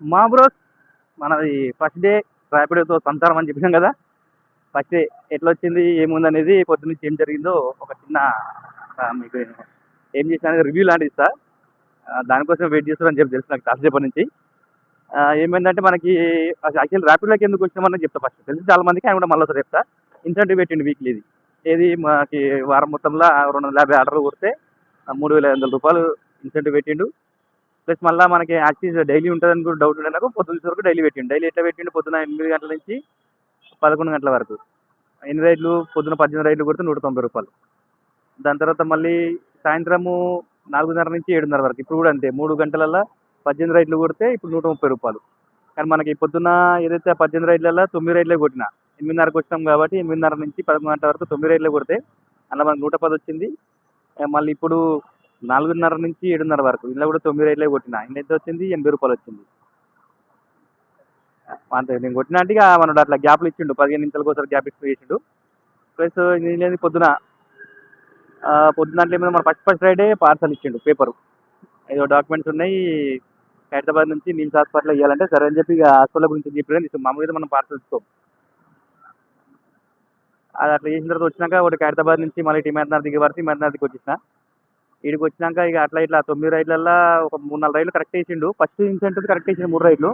మా బ్రోస్ మనది first day ర్యాపిడోతో సంతానం అని చెప్పినాం కదా. ఫస్ట్ డే ఎట్లా వచ్చింది ఏముంది అనేది పొద్దు నుంచి ఏం జరిగిందో ఒక చిన్న మీకు ఏం చేసిన రివ్యూ లాంటిది ఇస్తా దానికోసం వెయిట్ చేస్తారని చెప్పి తెలుసు నాకు కాసేపటి నుంచి. ఏమైందంటే మనకి యాక్చువల్ ర్యాపిడ్లోకి ఎందుకు వచ్చినామని చెప్తా ఫస్ట్ తెలుసు చాలా మందికి ఆయన కూడా మళ్ళీ ఒకసారి చెప్తా. ఇన్సెంటివ్ పెట్టిండు వీక్లీ ఇది. ఏది మనకి వారం మొత్తంలో రెండు వందల యాభై ఆర్డర్లు కొడితే మూడు వేల ఐదు వందల రూపాయలు ఇన్సెంటివ్ పెట్టిండు. ప్లస్ మళ్ళీ మనకి యాక్సిస్ డైలీ ఉంటుందని కూడా డౌట్ ఉండే నాకు పొద్దున్న వరకు డైలీ పెట్టిండు. డైలీ ఎట్లా పెట్టిండు? పొద్దున ఎనిమిది గంటల నుంచి పదకొండు గంటల వరకు. ఎన్ని రైడ్లు? పొద్దున పద్దెనిమిది రైడ్లు కొడితే నూట తొంభై రూపాయలు. దాని తర్వాత మళ్ళీ సాయంత్రము నాలుగున్నర నుంచి ఏడున్నర వరకు. ఇప్పుడు కూడా అంతే. మూడు గంటలల్లో పద్దెనిమిది రైడ్లు కొడితే ఇప్పుడు నూట ముప్పై రూపాయలు. కానీ మనకి పొద్దున్న ఏదైతే పద్దెనిమిది రైడ్లలో తొమ్మిది రైడ్లే కొట్టిన ఎనిమిదిన్నరకు వచ్చినాం కాబట్టి ఎనిమిదిన్నర నుంచి పదకొండు గంటల వరకు తొమ్మిది రైడ్లే కొడితే అలా మనకు నూట పది వచ్చింది. మళ్ళీ ఇప్పుడు నాలుగున్నర నుంచి ఏడున్నర వరకు. ఇలా కూడా తొమ్మిది రేట్లే కొట్టిన. ఇంత ఎంత వచ్చింది? ఎనభై రూపాయలు వచ్చింది. అంతే. నేను కొట్టిన అంటే ఇక మనడు అట్లా గ్యాప్లు ఇచ్చిండు. పదిహేను నిమిషాలకు ఒకసారి గ్యాప్ ఇచ్చి చేసిండు. ప్లస్ నేను పొద్దున పొద్దున అంటే ఏమైంది? మన ఫస్ట్ ఫస్ట్ రైడే పార్సల్ ఇచ్చిండు పేపరు. ఏదో డాక్యుమెంట్స్ ఉన్నాయి. హైదరాబాద్ నుంచి నిమ్స్ హాస్పిటల్ ఇవ్వాలంటే సరే అని చెప్పి ఇక హాస్పిటల్ గురించి చెప్పి మామూలుగా మనం పార్సల్ ఇస్తాం. అది అట్లా చేసిన తర్వాత వచ్చినాక ఒకటి హైదరాబాద్ నుంచి మళ్ళీ టిమాట్నార్ దిగి వరకు టిమాట్నార్కి వచ్చేసిన. ఇక్కడికి వచ్చినాక ఇక అట్లా ఇట్లా తొమ్మిది రైడ్లల్లో ఒక మూడు నాలుగు రైడ్లు కరెక్ట్ వేసిండు ఫస్ట్ ఇన్సెంటివ్ కరెక్ట్ వేసిండు మూడు రైడ్లు.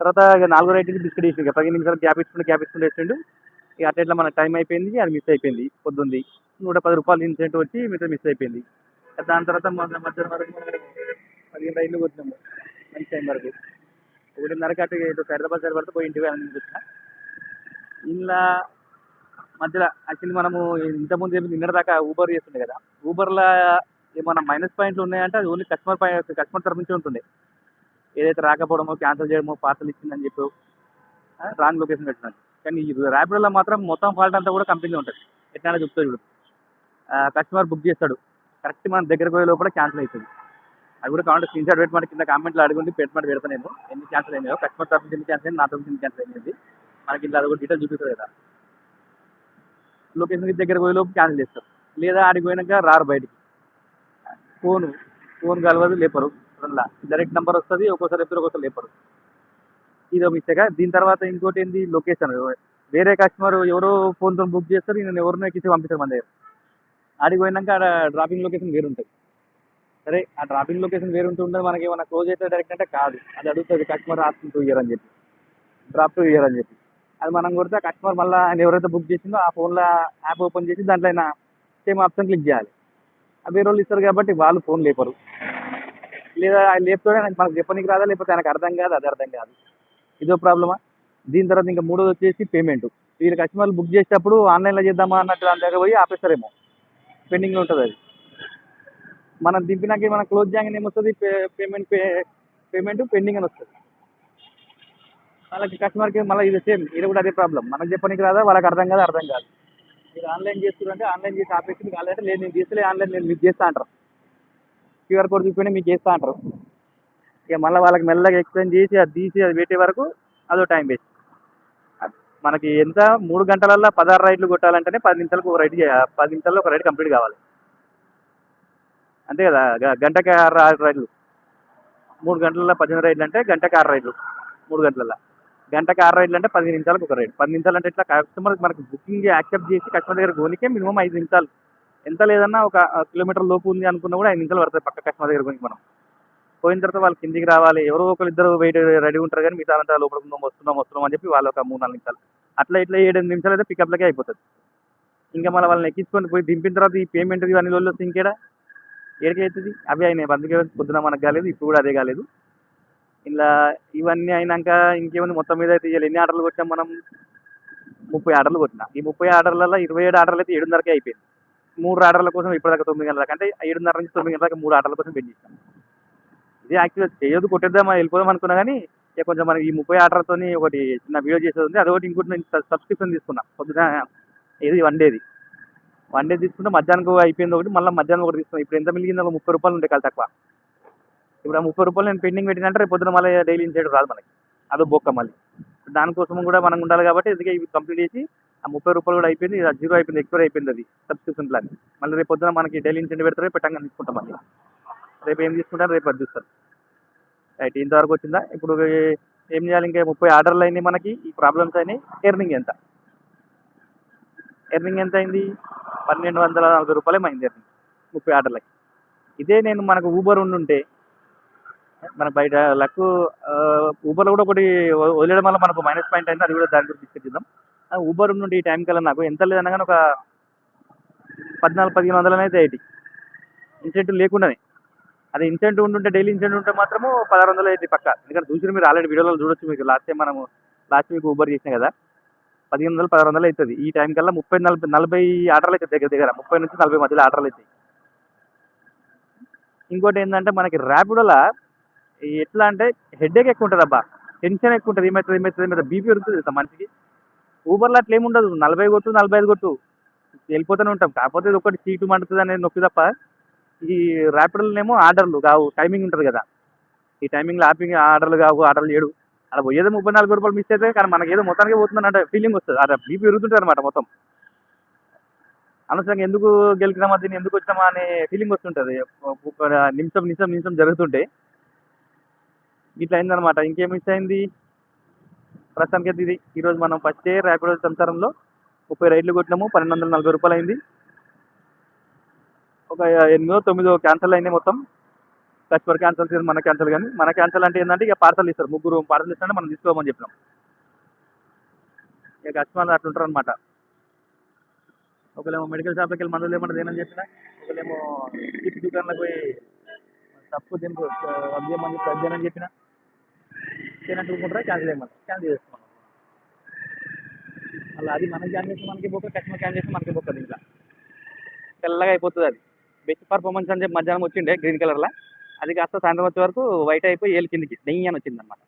తర్వాత ఇక నాలుగు రైడ్కి బిస్కెట్ వేసిండు ఇక పదిహేను నిమిషాలు గ్యాప్ ఇస్తుండే గ్యాప్ ఇస్తుండే వేసిండు. ఇక అట్లా ఇట్లా మన టైం అయిపోయింది అది మిస్ అయిపోయింది పొద్దుంది. నూట పది రూపాయలు ఇన్సెంటివ్ వచ్చి మిగతా మిస్ అయిపోయింది. దాని తర్వాత మన మధ్యాహ్నం వరకు పదిహేను రైళ్ళు కొట్టినాము మంచి టైం వరకు. ఒకటిన్నరకి అటు ఇటు హైదరాబాద్ సైడ్ పడితే పోయి ఇంటికి వెళ్ళాలని వచ్చిన ఇలా మధ్యలో యాక్చువల్లీ మనము ఇంతకుముందు ఏమి నిన్న దాకా ఊబర్ చేస్తుండే కదా. ఊబర్లో ఏమన్నా మైనస్ పాయింట్లు ఉన్నాయంటే అది ఓన్లీ కస్టమర్ పై కస్టమర్ తరఫు నుంచి ఉంటుండే ఏదైతే రాకపోవడమో క్యాన్సిల్ చేయడమో పార్సల్ ఇచ్చిందని చెప్పి రాంగ్ లొకేషన్ పెట్టినాను కానీ ఈ ర్యాపిడోలో మాత్రం మొత్తం ఫాల్ట్ అంతా కూడా కంపెనీలో ఉంటుంది. ఎట్లా చెప్తా చూడు. కస్టమర్ బుక్ చేస్తాడు. కరెక్ట్ మన దగ్గర పోయే లోపల క్యాన్సిల్ అవుతుంది. అది కూడా కావాలంటే స్క్రీన్ షాట్ పెట్టి మన కింద కామెంట్లో అడుగుండి పెట్టమని పెడతాను నేను. ఎన్ని క్యాన్సిల్ అయినాయో కస్టమర్ తరఫు నుంచి ఎన్ని క్యాన్సిల్ అయింది నా తరఫు నుంచి ఎన్ని క్యాన్సిల్ అయింది మనకి ఇలా కూడా డీటెయిల్ చూపిస్తారు కదా. లొకేషన్కి దగ్గర పోయే లోపు క్యాన్సిల్ చేస్తారు. లేదా ఆడికి పోయినాక రారు బయటికి. ఫోన్ ఫోన్ కలవదు లేపరు. అందులో డైరెక్ట్ నెంబర్ వస్తుంది ఒక్కోసారి ఎప్పుడు ఒక్కోసారి లేపరు. ఇదో మిస్టేక్ దీని తర్వాత ఇంకోటి ఏంది? లొకేషన్ వేరే కస్టమర్ ఎవరో ఫోన్తో బుక్ చేస్తారు నేను ఎవరినో ఎక్కించి పంపిస్తారు మన దగ్గర. ఆడికి పోయినాక ఆడ డ్రాపింగ్ లొకేషన్ వేరు ఉంటుంది. సరే ఆ డ్రాపింగ్ లొకేషన్ వేరు ఉంటుంది మనకి ఏమైనా క్లోజ్ అయితే డైరెక్ట్ అంటే కాదు. అది అడుగుతుంది కస్టమర్ ఆప్షన్ టూ ఇయర్ అని చెప్పి. డ్రాప్ టూ ఇయర్ అని చెప్పి. అది మనం కొడితే కస్టమర్ మళ్ళీ ఆయన ఎవరైతే బుక్ చేసిందో ఆ ఫోన్లో యాప్ ఓపెన్ చేసి దాంట్లో అయినా సేమ్ ఆప్షన్ క్లిక్ చేయాలి. వేరే వాళ్ళు ఇస్తారు కాబట్టి వాళ్ళు ఫోన్ లేపరు. లేదా ఆయన లేపుతూనే మనకు చెప్పనీకి రాదా? లేకపోతే ఆయనకు అర్థం కాదు? అది అర్థం కాదు. ఇదో ప్రాబ్లమా దీని తర్వాత ఇంకా మూడోది వచ్చేసి పేమెంట్ వీళ్ళు కస్టమర్లు బుక్ చేసేటప్పుడు ఆన్లైన్లో చేద్దామా? అన్నట్టు దాని దగ్గర పోయి ఆపేస్తారేమో. పెండింగ్లో ఉంటుంది అది. మనం దింపినాక మనం క్లోజ్ చేయగానే ఏమొస్తుంది? Pay payment pay payment pending అని వస్తుంది. వాళ్ళకి కస్టమర్కి మళ్ళీ ఇది సేమ్ ఇది కూడా అదే ప్రాబ్లం మనకు చెప్పనీకి రాదా? వాళ్ళకి అర్థం కాదు? అర్థం కాదు. మీరు ఆన్లైన్ చేస్తున్నారంటే ఆన్లైన్ చేసి ఆపేసి మీకు ఆన్లైన్ లేదు నేను చేస్తలే ఆన్లైన్ నేను మీకు చేస్తా అంటారు. క్యూఆర్ కోడ్ చూపించి మీకు చేస్తా అంటారు. ఇక మళ్ళీ వాళ్ళకి మెల్లగా ఎక్స్ప్లెయిన్ చేసి అది తీసి అది పెట్టే వరకు అదో టైం వేస్ట్. మనకి ఎంత? మూడు గంటలల్లో పదహారు రైడ్లు కొట్టాలంటేనే పది నిమిషాలకు ఒక రైడ్ పది నిమిషాల్లో ఒక రైడ్ కంప్లీట్ కావాలి. అంతే కదా? గంటకి ఆరు ఆరు రైడ్లు. మూడు గంటలలో పద్దెనిమిది రైడ్లు అంటే గంటకి ఆరు రైడ్లు. మూడు గంటలలో గంటకి ఆరు రైడ్లు అంటే పది నిమిషాలకు ఒక రైడ్. పది నిమిషాలు అంటే ఇట్లా కస్టమర్ మనకి బుకింగ్ యాక్సెప్ట్ చేసి కస్టమర్ దగ్గర గోనికే మినిమం ఐదు నిమిషాలు. ఎంత లేదన్నా ఒక కిలోమీటర్ లోపు ఉంది అనుకున్నా కూడా ఐదు నిమిషాలు పడతాయి పక్క కస్టమర్ దగ్గర గోనికి మనం. పోయిన తర్వాత వాళ్ళు కిందికి రావాలి. ఎవరో ఒకరు ఇద్దరు వెయిట్ రెడీ ఉంటారు కానీ మిగతా అంతా లోపల వస్తున్నాం వస్తున్నాం అని చెప్పి వాళ్ళు ఒక మూడు నాలుగు నిమిషాలు. అట్లా ఇట్లా ఏడు ఎనిమిది నిమిషాలు అయితే పికప్లకే అయిపోతుంది. ఇంకా మళ్ళీ వాళ్ళని ఎక్కించుకొని పోయి దింపిన తర్వాత ఈ పేమెంట్ ఇవన్నీ రోజులు వస్తే ఇంకేడా? ఏడికి అవుతుంది? అవి అయినాయి. అందుకే పొద్దున మనకు కాలేదు ఇప్పుడు కూడా అదే కాలేదు. ఇలా ఇవన్నీ అయినాక ఇంకేముంది? మొత్తం మీద అయితే ఇవాళ ఎన్ని ఆర్డర్లు కొట్టాం మనం? ముప్పై ఆర్డర్లు కొట్టినా. ఈ ముప్పై ఆర్డర్లలో ఇరవై ఏడు ఆర్డర్లు అయితే ఏడున్నరకే అయిపోయింది మూడు ఆర్డర్ల కోసం ఇప్పటిదాకా తొమ్మిది గంటల దాకా అంటే ఏడున్నర నుంచి తొమ్మిది గంటల దాకా మూడు ఆర్డర్ల కోసం వెయిట్ ఇది యాక్చువల్గా చేయదు కొట్టేద్దాం వెళ్ళిపోదాం అనుకున్నా కానీ ఇక కొంచెం మనకి ఈ ముప్పై ఆర్డర్తో ఒకటి చిన్న వీడియో చేసేది ఉంది. అదొకటి ఇంకోటి నేను సబ్స్క్రిప్షన్ తీసుకున్నా. పొద్దున ఇది వన్ డేది. వన్ డే తీసుకుంటే మధ్యాహ్నం అయిపోయింది ఒకటి మళ్ళీ మధ్యాహ్నం ఒకటి తీసుకున్నాం. ఇప్పుడు ఎంత మిగిలింది? ముప్పై రూపాయలు ఉండే కాదు తక్కువ. ఇప్పుడు ఆ ముప్పై రూపాయలు నేను పెండింగ్ పెట్టినంటే రేపు పొద్దున మళ్ళీ డైలీ ఇన్సైడ్ రాదు మనకి. అదో బొక్క మళ్ళీ. దానికోసం కూడా మనం ఉండాలి కాబట్టి అందుకే ఇవి కంప్లీట్ చేసి ఆ ముప్పై రూపాయలు కూడా అయిపోయింది ఇది జీరో అయిపోయింది ఎక్స్పైర్ అయిపోయింది అది సబ్స్క్రిప్షన్ ప్లాన్ మళ్ళీ రేపు పొద్దున మనకి డైలీ ఇన్సెంట్ పెడతారు పెట్టంగా తీసుకుంటాం మళ్ళీ. రేపు ఏం తీసుకుంటారు రేపు అది చూస్తారు. రైట్ ఇంతవరకు వచ్చిందా? ఇప్పుడు ఏం చేయాలి ఇంకా? ముప్పై ఆర్డర్లు అయినాయి మనకి ఈ ప్రాబ్లమ్స్ అయినాయి. ఎర్నింగ్ ఎంత? ఎర్నింగ్ ఎంత అయింది? పన్నెండు వందల నలభై రూపాయలు అయింది ఎర్నింగ్ ముప్పై ఆర్డర్లకి. ఇదే నేను మనకు ఊబర్ ఉండుంటే మన బయట లక్ ఊబర్లో కూడా ఒకటి వదిలేయడం వల్ల మనకు మైనస్ పాయింట్ అయింది. అది కూడా దాని గురించి డిస్కస్ చేద్దాం. ఊబర్ నుండి ఈ టైం కల్లా నాకు ఎంత లేదన్నా కానీ ఒక పద్నాలుగు పదిహేను వందలు అయితే అయ్యి ఇన్సెంటివ్ లేకుండానే. అది ఇన్సెంటివ్ ఉంటుంటే డైలీ ఇన్సెంటివ్ ఉంటే మాత్రము పదహారు వందలు అయితే పక్క. ఎందుకంటే చూసి మీరు ఆల్రెడీ వీడియోలో చూడొచ్చు మీకు. లాస్ట్ టైం మనము లాస్ట్ వీక్ ఊబర్ చేసినా కదా. పదిహేను వందలు పదహారు వందలు అవుతుంది ఈ టైం కల్లా ముప్పై నలభై నలభై ఆర్డర్లు అయితే దగ్గర దగ్గర. ముప్పై నుంచి నలభై మధ్యలో ఆర్డర్లు అవుతాయి ఇంకోటి ఏంటంటే మనకి ర్యాపిడోలా ఎట్లా అంటే హెడ్ఏక్ ఎక్కువ ఉంటుంది అబ్బా. టెన్షన్ ఎక్కువ ఉంటుంది. ఏమవుతుంది ఏమవుతుంది ఏమవుతుంది బీపీ ఉంటుంది తెలుసా మనిషికి? ఊబర్లో అట్లా ఉండదు. నలభై కొట్టు నలభై ఐదు కొట్టు. వెళ్ళిపోతూనే ఉంటాం. కాకపోతే ఇది ఒకటి సీటు మండుతుంది అనేది నొప్పి తప్ప ఈ ర్యాపిడోలోనేమో ఆర్డర్లు కావు. టైమింగ్ ఉంటుంది కదా. ఈ టైమింగ్లో ఆపింగ్ ఆర్డర్లు కావు ఆర్డర్లు ఏడు అలా పోయేదో ముప్పై నాలుగు రూపాయలు మిస్ అయితే కానీ మనకి ఏదో మొత్తానికి పోతుందని అంటే ఫీలింగ్ వస్తుంది. అలా బీపీ పెరుగుతుంటుంది అనమాట మొత్తం. అనవసరంగా ఎందుకు గెలిచినామా దీన్ని ఎందుకు వచ్చినామా అనే ఫీలింగ్ వస్తుంటుంది. నిమిషం నిమిషం నిమిషం జరుగుతుంటే ఇట్లా అయిందనమాట ఇంకేం మిస్ అయింది? ప్రస్తుతానికి అయితే ఇది. ఈరోజు మనం ఫస్ట్ డే ర్యాపిడో సంసారంలో ముప్పై రైడ్లు కొట్టినాము పన్నెండు వందల నలభై రూపాయలు అయింది. ఒక ఎనిమిదో తొమ్మిదో క్యాన్సల్ అయింది మొత్తం. కస్టమర్ క్యాన్సల్ మన క్యాన్సల్ కానీ మన క్యాన్సల్ అంటే ఏంటంటే ఇక పార్సల్ ఇస్తారు. ముగ్గురు పార్సల్ ఇస్తారంటే మనం తీసుకోమని చెప్పినాం. ఇక కస్టమర్లు అట్లుంటారు అనమాట ఒకళ్ళేమో మెడికల్ షాప్కి వెళ్ళి మందులు ఏమన్నా దేనని చెప్పిన? ఒకళ్ళేమో చిప్ పోయి తప్పు దీనికి అది చేయమని చెప్పి అది చెప్పిన చేయనట్టు క్యాన్సిల్ చేయమంటారు క్యాన్సిల్ చేసుకున్నాం అలా అది మనం క్యాన్ చేస్తే మనకి పోక కస్టమర్ క్యాన్ చేస్తే మనకి పోతుంది ఇంకా. తెల్లగా అయిపోతుంది అది. బెస్ట్ పర్ఫార్మెన్స్ అని చెప్పి మధ్యాహ్నం వచ్చిండే గ్రీన్ కలర్లో అది కాస్త సాయంత్రం వచ్చే వరకు వైట్ అయిపోయి ఏలు కిందికి నెయ్యి అని వచ్చింది అనమాట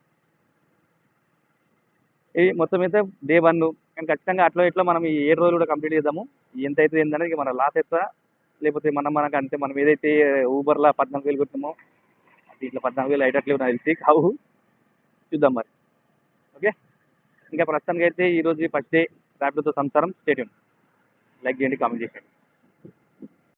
ఇది మొత్తం అయితే డే వన్ కానీ ఖచ్చితంగా అట్లా ఇట్లా మనం ఈ ఏడు రోజులు కూడా కంప్లీట్ చేద్దాము. ఎంత అవుతుంది ఏంటనేది మన లాస్ అయితే లేకపోతే మనం మనకు అంటే మనం ఏదైతే ఊబర్లో పద్నాలుగు వేలు కొట్టినామో దీంట్లో పద్నాలుగు వేలు అయ్యేటట్లు నాకు తెలిసి కావు చూద్దాం మరి. ఓకే? ఇంకా ప్రస్తుతానికి అయితే ఈరోజు ఫస్ట్ డే ర్యాపిడోతో సంసారం. స్టేడియం. లైక్ చేయండి కామెంట్ చేయండి